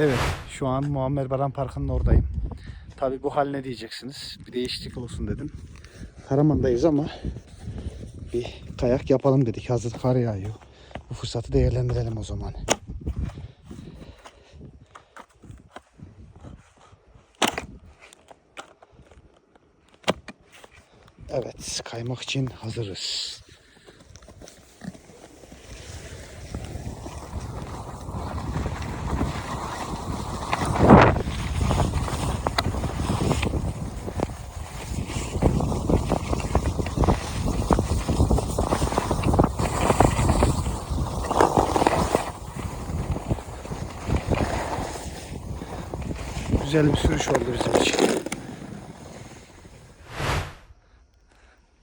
Evet, şu an Muammer Baran Parkı'nın oradayım. Tabi bu hal ne diyeceksiniz? Bir değişiklik olsun dedim. Karaman'dayız ama bir kayak yapalım dedik. Hazır kar yağıyor. Bu fırsatı değerlendirelim o zaman. Evet, kaymak için hazırız. Güzel bir sürüş oldu bizim için.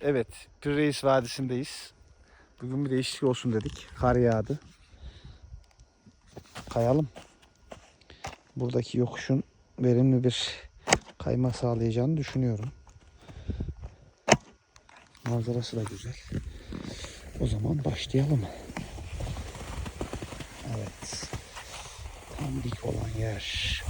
Evet, Pir Vadisi'ndeyiz. Bugün bir değişiklik olsun dedik. Kar yağdı. Kayalım. Buradaki yokuşun verimli bir kayma sağlayacağını düşünüyorum. Manzarası da güzel. O zaman başlayalım. Evet. Tam dik olan yer.